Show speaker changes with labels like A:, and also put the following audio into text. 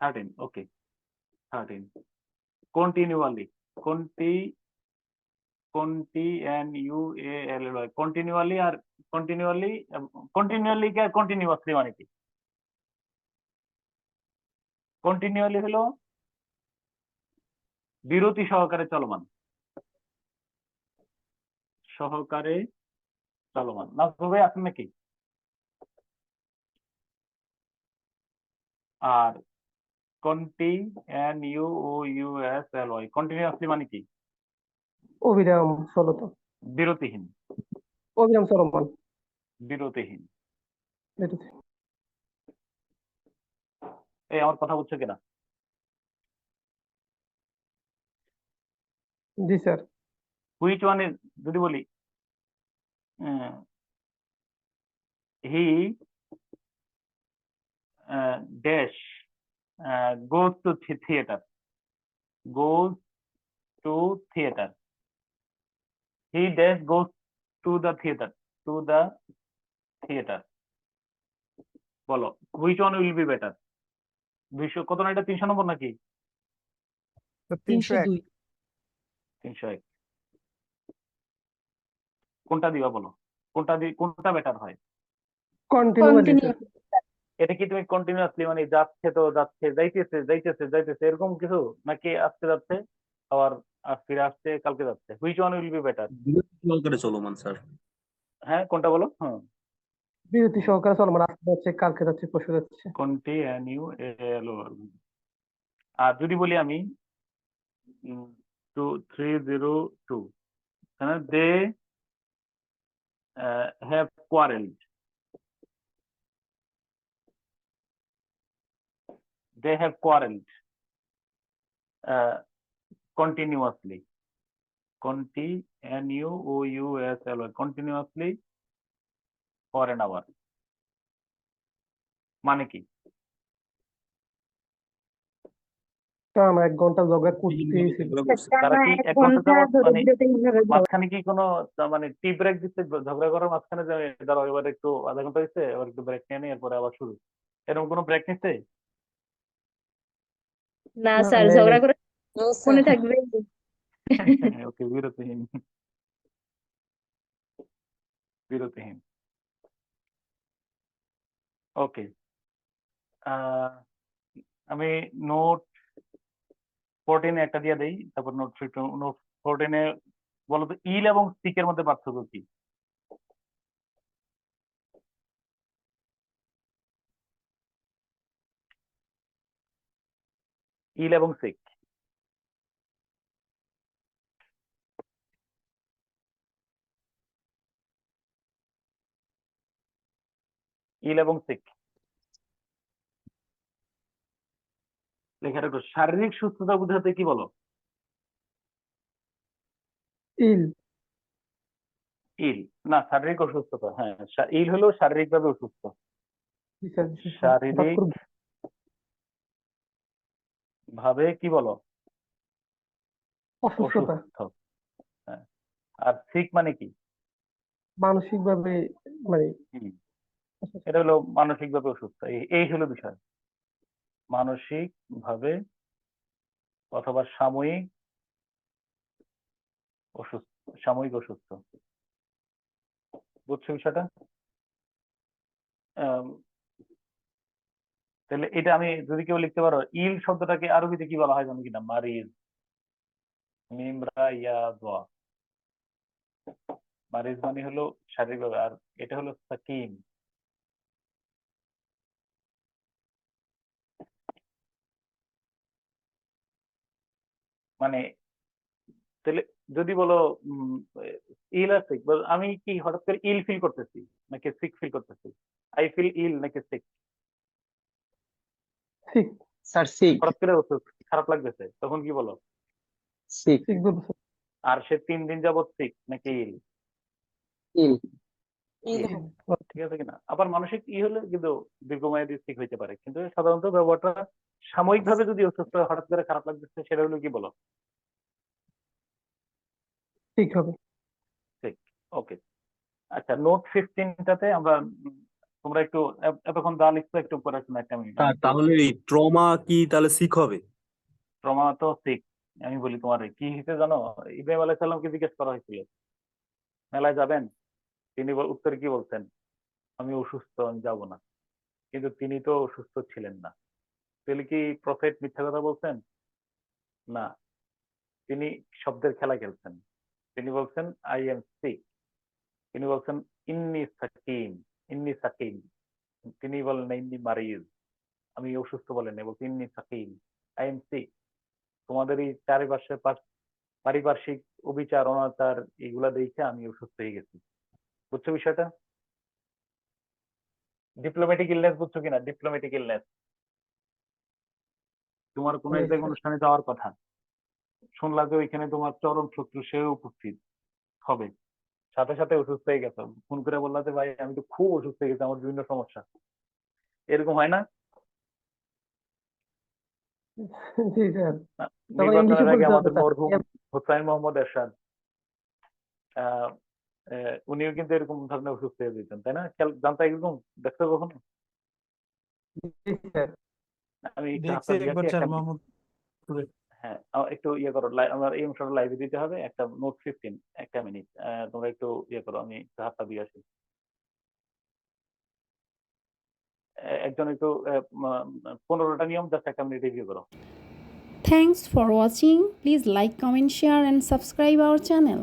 A: Thirteen okay thirteen continually conti conti N U A L Y continually R continually continually কে continuously মানে কি continually হলো বিরতি সহকারে চলমান। সহকারে চলমান। নাজমুল ভাই আছেন নাকি? আর conti N U O U S L Y continuously মানে কি?
B: অবিরাম চলত
A: বিরতিহীন।
B: অবিরাম চলমান।
A: বিরতিহীন। এই আমার কথা বুঝছ কিনা?
B: জি স্যার।
A: হুইচ ওয়ান ইজ যদি বলি he dash goes to theatre goes to theatre he dash goes to the theatre to the theatre বলো which one will be better দুইশো কত না এটা তিনশো নম্বর নাকি?
C: তিনশো এক।
A: তিনশো এক। কোনটা দিবা বলো? কোনটা কোনটা বেটার হয়?
D: Continue.
A: এটা কি তুমি কন্টিনিউয়াসলি মানে যাচ্ছে তো যাচ্ছে যাইতেছে যাইতেছে যাইতেছে এরকম কিছু? নাকি আজকে যাচ্ছে আবার ফিরে আসছে কালকে যাচ্ছে? Which one will be better
E: বিরতি সহকারে চলমান স্যার।
A: হ্যাঁ কোনটা বলো? হ্যাঁ
B: বিরতি সহকারে চলমান আজকে যাচ্ছে কালকে যাচ্ছে পরশু যাচ্ছে।
A: কন্টিনিউ এলো আর যদি বলি আমি two three zero two they have quarrelled they have quarreled uh, continuously. Conti, N U O U S L Y, continuously for an hour. মানে কি
B: কারণ এক
A: ঘণ্টা যাবত মানে মাঝখানে কি কোনো মানে টি ব্রেক দিচ্ছে ঝগড়া করার মাঝখানে যে ধরো এবার একটু আধা ঘণ্টা দিচ্ছে এবার একটু ব্রেক নিয়ে এরপরে আবার শুরু। এরকম কোনো ব্রেক নিচ্ছে?
D: না স্যার ঝগড়া। করে মনে থাকবে
A: ওকে বিরতিহীন বিরতিহীন ওকে আমি নোট ফোরটিনে একটা দিয়ে দেই তারপর নোট নোট ফোরটিনে বলতো ইল এবং সিকের মধ্যে পার্থক্য কি ইল এবং সিক ইল এবং সিক লেখা রাখো শারীরিক সুস্থতা বোঝাতে কি বলো?
B: ইল।
A: ইল। না শারীরিক অসুস্থতা হ্যাঁ। ইল হলো শারীরিকভাবে অসুস্থ। শারীরিক ভাবে কি বলো?
B: অসুস্থতা।
A: হ্যাঁ। আর সিক মানে কি?
B: মানসিক ভাবে মানে
A: এটা হলো মানসিক ভাবে অসুস্থ। এই- হলো বিষয়। মানসিক ভাবে অথবা সাময়িক অসুস্থ সাময়িক অসুস্থ। বুঝছ বিষয়টা? তাহলে এটা আমি যদি কেউ লিখতে পারো, ইল শব্দটাকে আরবিতে কি বলা হয় জানো কিনা? মারিজ। মারিজ মানে হলো শারীরিকভাবে, আর এটা হলো সাকিম। মানে তাহলে যদি বলো ইল আর সিক আমি কি হঠাৎ করে ইল ফিল করতেছি, নাকি সিক ফিল করতেছি? আই ফিল ইল নাকি সিক
B: ঠিক।
C: স্যার সিক
A: হঠাৎ করে অসুখ, খারাপ লাগতেছে। তখন কি বলো?
C: সিক
B: ঠিক বলছো
A: আর সে তিন দিন যাবত সিক নাকি ইল?
C: ইল।
A: ঠিক আছে কিনা? আবার মানসিক ই হলে কিন্তু দীর্ঘমেয়াদী ঠিক হইতে পারে। কিন্তু সাধারণত ব্যবহারটা সাময়িক ভাবে যদি অসুস্থ হয়, হঠাৎ করে খারাপ লাগতেছে সেটা হলো কি বলো?
B: ঠিক হবে।
A: ঠিক ওকে। আচ্ছা নোট ফিফটিনটাতে আমরা তোমরা একটু এতক্ষণ দা লিখছো একটু পরে শোনো একটা মিনিট।
D: তাহলে ট্রমা কি তাহলে শিখ হবে?
A: ট্রমা তো সিক আমি বলি তোমার কি হিসেবে জানো? ইব্রাহিম আলাইহিস সালামকে জিজ্ঞেস করা হয়েছিল। মেলায় যাবেন? তিনি উত্তরে কি বলছেন? আমি অসুস্থ আমি যাব না। কিন্তু তিনি তো অসুস্থ ছিলেন না। তাহলে কি প্রফেট মিথ্যা কথা বলছেন? না। তিনি শব্দের খেলা খেলছেন। তিনি বলছেন আই এম সিক তিনি বলছেন ইন্নি সাকিম ইন্নি সাকিম তিনি বলেন না ইন্নি মারিজ আমি অসুস্থ বলেন বলছি ইন্নি সাকিম আই এম সিক তোমাদের এই চারিপাশে পারিপার্শ্বিক অবিচার অনাচার এগুলা দেখে আমি অসুস্থ হয়ে গেছি। বুঝছ বিষয়টা? ডিপ্লোম্যাটিক ইলনেস বুঝছ কিনা? ডিপ্লোম্যাটিক ইলনেস তোমার কোন এক জায়গায় অনুষ্ঠানে যাওয়ার কথা। শুনলা যে ওইখানে তোমার চরম শত্রু সেও উপস্থিত হবে। সাথে সাথে অসুস্থ হয়ে গেছো। ফোন করে বললা যে ভাই আমি তো খুব অসুস্থ হয়ে গেছি আমার বিভিন্ন সমস্যা। এরকম হয় না? হোসাইন মোহাম্মদ এরশাদ উনিও কিন্তু এরকম ধরনের অসুস্থ হয়ে যেতেন তাই না? খেয়াল জানতা এরকম? দেখছ কখনো? আমি হ্যাঁ একটু ইয়ে করো আমার এই অংশটা লাইভে দিতে হবে, একটা নোট ফিফটিন একটা মিনিট তোমরা একটু ইয়ে করো, আমি হাতটা দিয়ে আসি একজন একটু পনেরোটা নিয়ম জাস্ট একটা মিনিট রিভিউ করো
F: Thanks for watching please like comment share and subscribe our channel.